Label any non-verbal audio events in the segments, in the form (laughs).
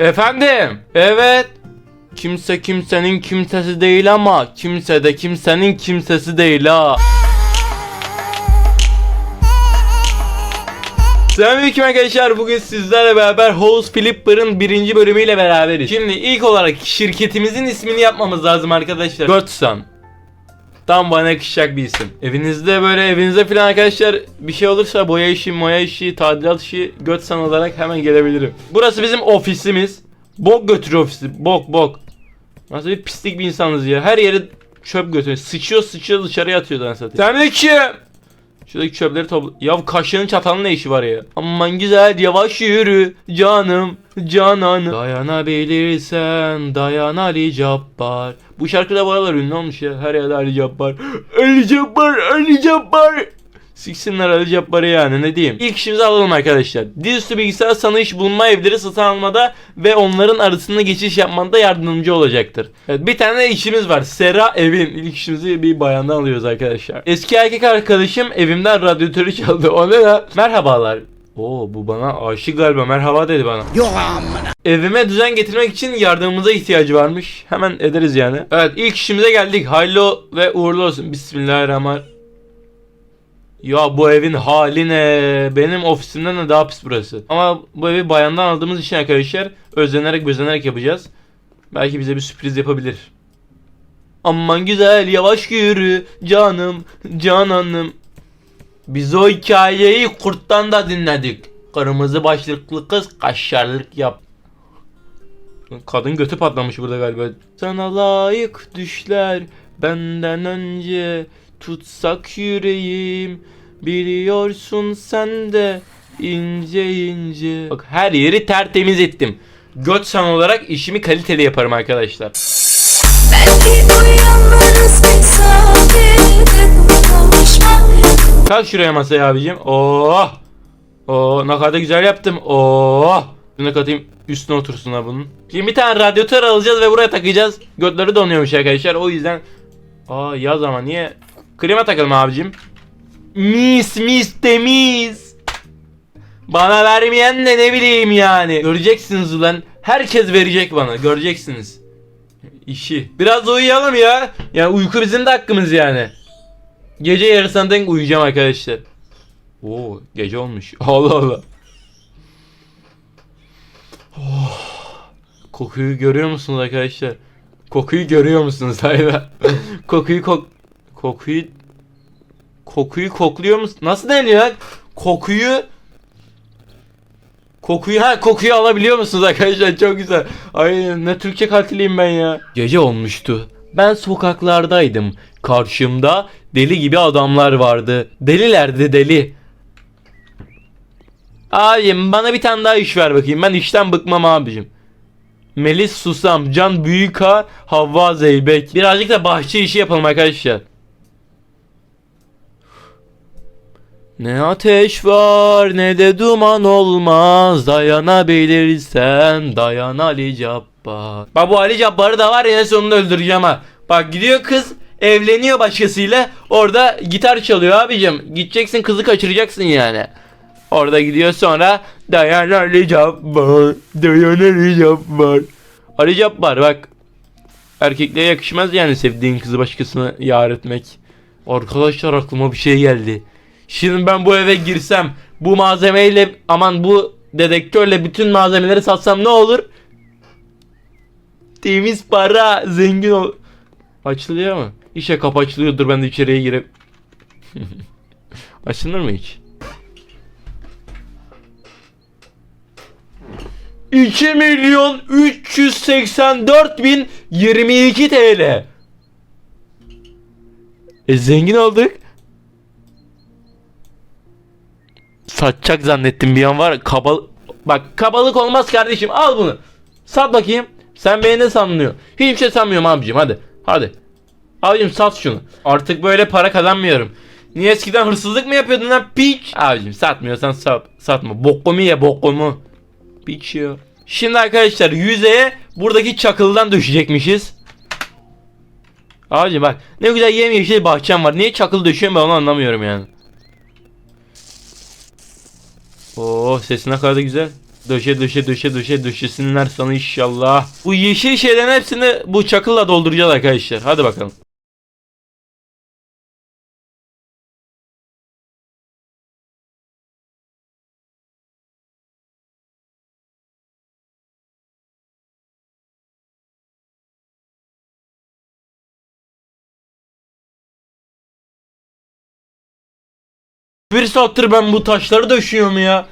Efendim? Evet. Kimse kimsenin kimsesi değil ama kimse de kimsenin kimsesi değil ha. Selamünaleyküm arkadaşlar. Bugün sizlerle beraber House Flipper'ın birinci bölümüyle beraberiz. Şimdi ilk olarak şirketimizin ismini yapmamız lazım arkadaşlar. Götsan. Tam bana yakışacak bir isim. Evinizde böyle evinize falan arkadaşlar bir şey olursa boya işi, moya işi, tadilat işi Götsan olarak hemen gelebilirim. Burası bizim ofisimiz. Bok götürüyor ofisi. Bok bok. Nasıl bir pislik bir insanız ya. Her yere çöp götürüyor. Sıçıyor sıçıyor dışarıya atıyor lan satayım. Selamünaleyküm. Şuradaki çöpleri topla... Ya kaşığın çatalın ne işi var ya? Aman güzel yavaş yürü canım cananım. Dayanabilirsen dayan Ali Cabbar. Bu şarkı da bu aralar ünlü olmuş ya. Her yerde Ali Cabbar. (gasps) Ali Cabbar, Ali Cabbar. Siksinler Ali Cabbar'ı yani ne diyeyim. İlk işimizi alalım arkadaşlar. Dizüstü bilgisayar sana iş bulma evleri satın almada ve onların arasında geçiş yapmanda yardımcı olacaktır. Evet, bir tane işimiz var. Sera evin. İlk işimizi bir bayandan alıyoruz arkadaşlar. Eski erkek arkadaşım evimden radyatörü çaldı. O ne ya? Merhabalar. Oo bu bana aşık galiba. Merhaba dedi bana. Yok amına. Evime düzen getirmek için yardımımıza ihtiyacı varmış. Hemen ederiz yani. Evet ilk işimize geldik. Hayırlı ve uğurlu olsun. Bismillahirrahmanirrahim. Ya bu evin hali ne? Benim ofisimden de daha pis burası. Ama bu evi bayandan aldığımız için arkadaşlar özlenerek özenerek yapacağız. Belki bize bir sürpriz yapabilir. Aman güzel yavaş yürü canım cananım. Biz o hikayeyi kurttan da dinledik. Kırmızı başlıklı kız kaşarlık yap. Kadın götü patlamış burada galiba. Sana layık düşler benden önce tutsak yüreğim. Biliyorsun sen de ince ince. Bak her yeri tertemiz ettim. Götsan olarak işimi kaliteli yaparım arkadaşlar. Belki Kalk şuraya masaya abicim. Oh. Oh ne kadar güzel yaptım. Oh. Şunu katayım üstüne otursun ha bunun. Şimdi bir tane radyatör alacağız ve buraya takacağız. Götleri donuyormuş arkadaşlar. O yüzden Aa yaz ama niye? Klima takalım abicim. Mis mis temiz. Bana vermeyen de ne bileyim yani. Göreceksiniz ulan. Herkes verecek bana. Göreceksiniz. İşi. Biraz da uyuyalım ya. Yani uyku bizim de hakkımız yani. Gece yarısına denk uyuyacağım arkadaşlar. Oo gece olmuş. (laughs) Allah Allah. Oh. Kokuyu görüyor musunuz arkadaşlar? Kokuyu görüyor musunuz? (laughs) Hayır. kokuyu kok kokuyu kokuyu kokluyor musun? Nasıl deniyor? lan? Kokuyu Kokuyu ha kokuyu alabiliyor musunuz arkadaşlar? Çok güzel. Ay ne Türkçe katiliyim ben ya. Gece olmuştu. Ben sokaklardaydım. Karşımda deli gibi adamlar vardı. Delilerdi deli. Abim bana bir tane daha iş ver bakayım. Ben işten bıkmam abicim. Melis Susam, Can Büyüka, Havva Zeybek. Birazcık da bahçe işi yapalım arkadaşlar. Ne ateş var ne de duman olmaz. Dayanabilirsen dayan Ali Cabbar. Bak bu Ali Cabbar'ı da var ya sonunda öldüreceğim ha. Bak gidiyor kız evleniyor başkasıyla. Orada gitar çalıyor abicim. Gideceksin kızı kaçıracaksın yani. Orada gidiyor sonra Dayan Ali Cabbar Dayan Ali Cabbar. Ali Cabbar bak. Erkekliğe yakışmaz yani sevdiğin kızı başkasına yar etmek. Arkadaşlar aklıma bir şey geldi Şimdi ben bu eve girsem bu malzemeyle aman bu dedektörle bütün malzemeleri satsam ne olur? Temiz para zengin ol. Açılıyor mu? İşe kapı açılıyordur ben de içeriye girip. (laughs) Açılır mı hiç? 2 milyon 384 bin 22 TL. E zengin olduk. Satacak zannettim bir an var. Kabal Bak kabalık olmaz kardeşim. Al bunu. Sat bakayım. Sen beni ne sanmıyor? Hiçbir şey sanmıyorum abicim. Hadi. Hadi. Abicim sat şunu. Artık böyle para kazanmıyorum. Niye eskiden hırsızlık mı yapıyordun lan piç? Abicim satmıyorsan sat, satma. Bokumu ye bokumu. Piç ya. Şimdi arkadaşlar yüzeye buradaki çakıldan düşecekmişiz. Abicim bak ne güzel yemyeşil bahçem var. Niye çakıl düşüyorum ben onu anlamıyorum yani. Oo sesi ne kadar da güzel. Döşe döşe döşe döşe döşesinler sana inşallah. Bu yeşil şeylerin hepsini bu çakılla dolduracağız arkadaşlar. Hadi bakalım. Bir saattir ben bu taşları döşüyorum ya.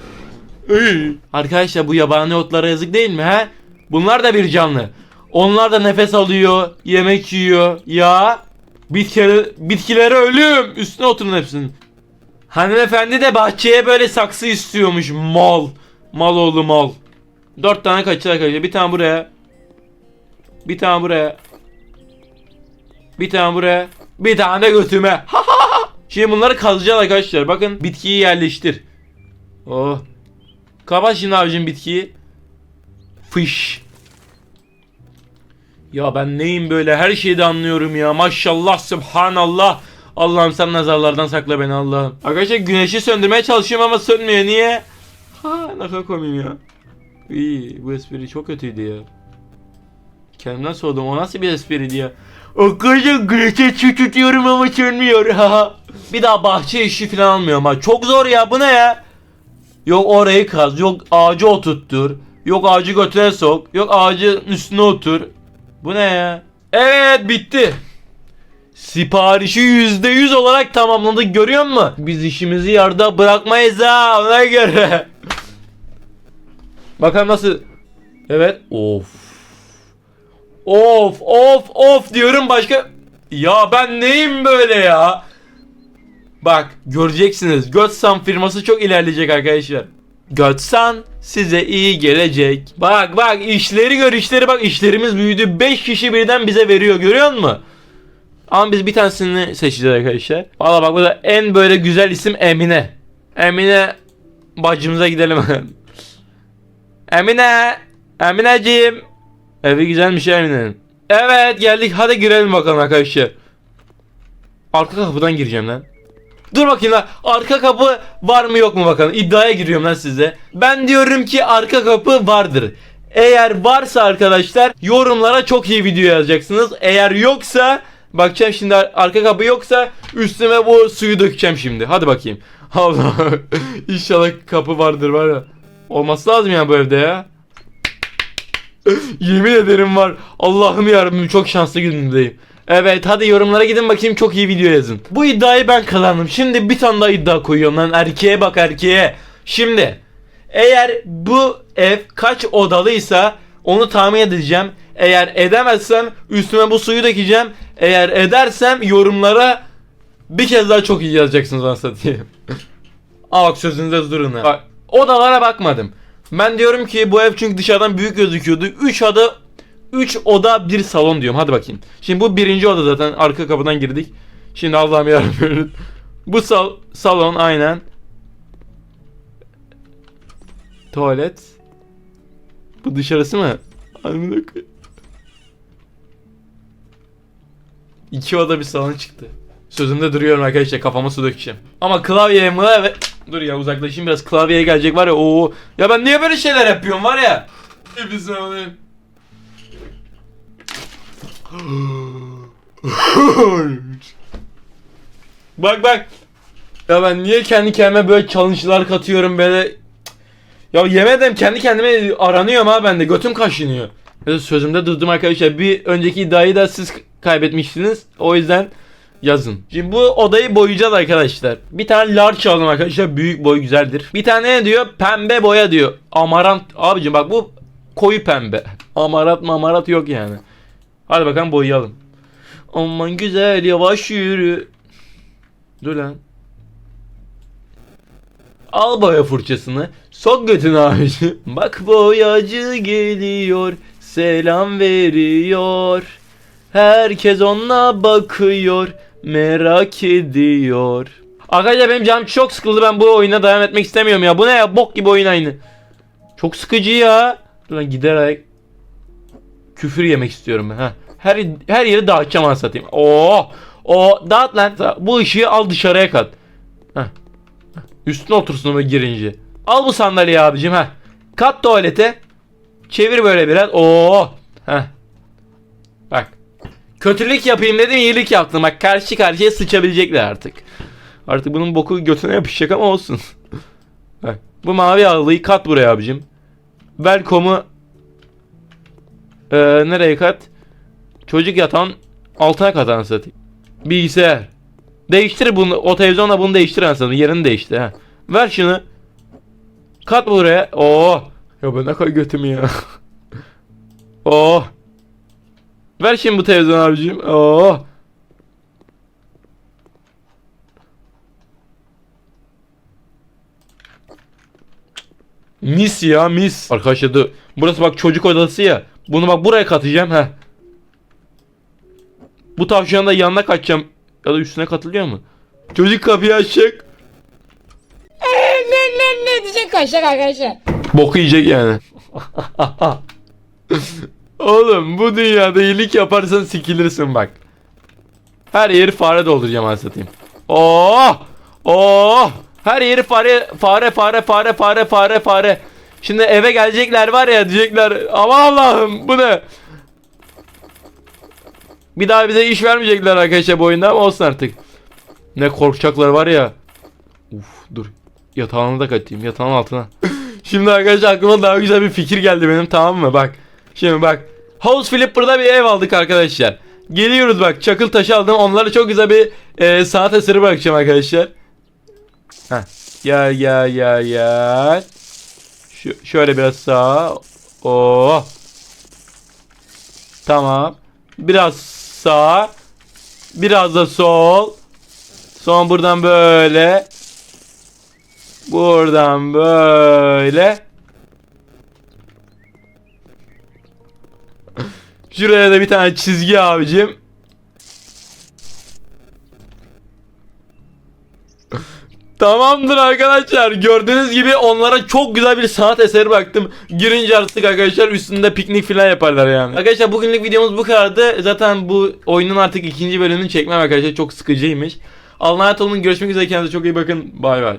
Arkadaşlar bu yabani otlara yazık değil mi he? Bunlar da bir canlı. Onlar da nefes alıyor, yemek yiyor. Ya bitkileri, bitkileri ölüm. Üstüne oturun hepsinin. Hanımefendi de bahçeye böyle saksı istiyormuş. Mal. Mal oğlu mal. Dört tane kaçacak arkadaşlar. Bir tane buraya. Bir tane buraya. Bir tane buraya. Bir tane de götüme. Şimdi bunları kazacağız arkadaşlar. Bakın bitkiyi yerleştir. Oh. Kapat şimdi abicim bitkiyi. Fış. Ya ben neyim böyle her şeyi de anlıyorum ya. Maşallah subhanallah. Allah'ım sen nazarlardan sakla beni Allah'ım. Arkadaşlar güneşi söndürmeye çalışıyorum ama sönmüyor. Niye? Ha ne kadar komiyim ya. İyi bu espri çok kötüydü ya. Kendimden sordum o nasıl bir espriydi ya. Arkadaşlar güneşe su tutuyorum ama sönmüyor. (laughs) Bir daha bahçe işi falan almıyorum ha. Çok zor ya bu ne ya? Yok orayı kaz, yok ağacı oturttur, yok ağacı götüne sok, yok ağacın üstüne otur. Bu ne ya? Evet bitti. Siparişi yüzde yüz olarak tamamladık görüyor musun? Biz işimizi yarıda bırakmayız ha ona göre. (laughs) Bakalım nasıl? Evet. Of. Of of of diyorum başka. Ya ben neyim böyle ya? Bak göreceksiniz. Götsan firması çok ilerleyecek arkadaşlar. Götsan size iyi gelecek. Bak bak işleri gör işleri bak işlerimiz büyüdü. 5 kişi birden bize veriyor görüyor musun? Ama biz bir tanesini seçeceğiz arkadaşlar. Valla bak bu da en böyle güzel isim Emine. Emine bacımıza gidelim. (laughs) Emine. Emineciğim. Evi güzelmiş ya Emine'nin. Evet geldik hadi girelim bakalım arkadaşlar. Arka kapıdan gireceğim lan. Dur bakayım lan arka kapı var mı yok mu bakalım iddiaya giriyorum lan size. Ben diyorum ki arka kapı vardır. Eğer varsa arkadaşlar yorumlara çok iyi video yazacaksınız. Eğer yoksa bakacağım şimdi ar- arka kapı yoksa üstüme bu suyu dökeceğim şimdi. Hadi bakayım. (laughs) Allah inşallah kapı vardır var ya. Olması lazım ya bu evde ya. (laughs) Yemin ederim var. Allah'ım yarabbim çok şanslı günümdeyim. Evet hadi yorumlara gidin bakayım çok iyi video yazın. Bu iddiayı ben kazandım. Şimdi bir tane daha iddia koyuyorum lan. Erkeğe bak erkeğe. Şimdi eğer bu ev kaç odalıysa onu tahmin edeceğim. Eğer edemezsem üstüme bu suyu dökeceğim. Eğer edersem yorumlara bir kez daha çok iyi yazacaksınız anlatayım. (laughs) Aa bak sözünüzde durun ha. Bak odalara bakmadım. Ben diyorum ki bu ev çünkü dışarıdan büyük gözüküyordu. 3 oda 3 oda bir salon diyorum. Hadi bakayım. Şimdi bu birinci oda zaten arka kapıdan girdik. Şimdi Allah'ım yarabbim. (laughs) Bu sal salon aynen. Tuvalet. Bu dışarısı mı? Koyayım. İki oda bir salon çıktı. Sözümde duruyorum arkadaşlar kafama su dökeceğim. Ama klavyeye mi ve dur ya uzaklaşayım biraz klavyeye gelecek var ya o ya ben niye böyle şeyler yapıyorum var ya. Bir (gasps) saniye. bak bak. Ya ben niye kendi kendime böyle challenge'lar katıyorum böyle. Ya yemedim kendi kendime aranıyorum ha bende götüm kaşınıyor. Sözümde durdum arkadaşlar. Bir önceki iddiayı da siz kaybetmiştiniz. O yüzden yazın. Şimdi bu odayı boyayacağız arkadaşlar. Bir tane large aldım arkadaşlar. Büyük boy güzeldir. Bir tane ne diyor? Pembe boya diyor. Amarant. Abicim bak bu koyu pembe. (laughs) Amarat mamarat yok yani. Hadi bakalım boyayalım. Aman güzel yavaş yürü. Dur lan. Al boya fırçasını. Sok götünü abicim. (laughs) Bak boyacı geliyor. Selam veriyor. Herkes ona bakıyor. Merak ediyor. Arkadaşlar benim canım çok sıkıldı. Ben bu oyuna devam etmek istemiyorum ya. Bu ne ya? Bok gibi oyun aynı. Çok sıkıcı ya. Dur lan giderek küfür yemek istiyorum ben. Ha. Her her yeri dağıtacağım anasını satayım. Oo! O dağıt lan. Bu ışığı al dışarıya kat. Heh. Üstüne otursun o girince. Al bu sandalyeyi abicim ha. Kat tuvalete. Çevir böyle biraz. Oo. Heh. Bak. Kötülük yapayım dedim iyilik yaptım. Bak karşı karşıya sıçabilecekler artık. Artık bunun boku götüne yapışacak ama olsun. (laughs) Bak. Bu mavi halıyı kat buraya abicim. Welcome'u ee, nereye kat? Çocuk yatan altına kat anasını. Bilgisayar. Değiştir bunu. O televizyonla bunu değiştir anasını. Yerini değiştir. Ha. Ver şunu. Kat buraya. Oo. Ya ben ne kadar götüm ya. Oo. Ver şimdi bu televizyon abicim. Oo. Mis ya mis. Arkadaşlar dur. Burası bak çocuk odası ya. Bunu bak buraya katacağım ha. Bu tavşanın da yanına kaçacağım. Ya da üstüne katılıyor mu? Çocuk kapıyı açacak. ne ne ne diyecek kaçacak arkadaşlar. Boku yiyecek yani. (laughs) Oğlum bu dünyada iyilik yaparsan sikilirsin bak. Her yeri fare dolduracağım anlatayım. Oh! Oh! Her yeri fare fare fare fare fare fare fare. Şimdi eve gelecekler var ya diyecekler aman Allah'ım bu ne? Bir daha bize iş vermeyecekler arkadaşlar bu oyunda ama olsun artık. Ne korkacaklar var ya. Uf dur. Yatağına da kaçayım yatağın altına. (laughs) Şimdi arkadaşlar aklıma daha güzel bir fikir geldi benim tamam mı? Bak. Şimdi bak. House Flipper'da bir ev aldık arkadaşlar. Geliyoruz bak çakıl taşı aldım. Onlara çok güzel bir e, sanat eseri bırakacağım arkadaşlar. Heh. Gel gel gel gel. Şu, şöyle biraz sağa. Oo. Tamam. Biraz sağ. Biraz da sol. Son buradan böyle. Buradan böyle. Şuraya da bir tane çizgi abicim. Tamamdır arkadaşlar. Gördüğünüz gibi onlara çok güzel bir sanat eseri baktım. Girince artık arkadaşlar üstünde piknik falan yaparlar yani. Arkadaşlar bugünlük videomuz bu kadardı. Zaten bu oyunun artık ikinci bölümünü çekmem arkadaşlar çok sıkıcıymış. Allah'a emanet olun. Görüşmek üzere. Kendinize çok iyi bakın. Bay bay.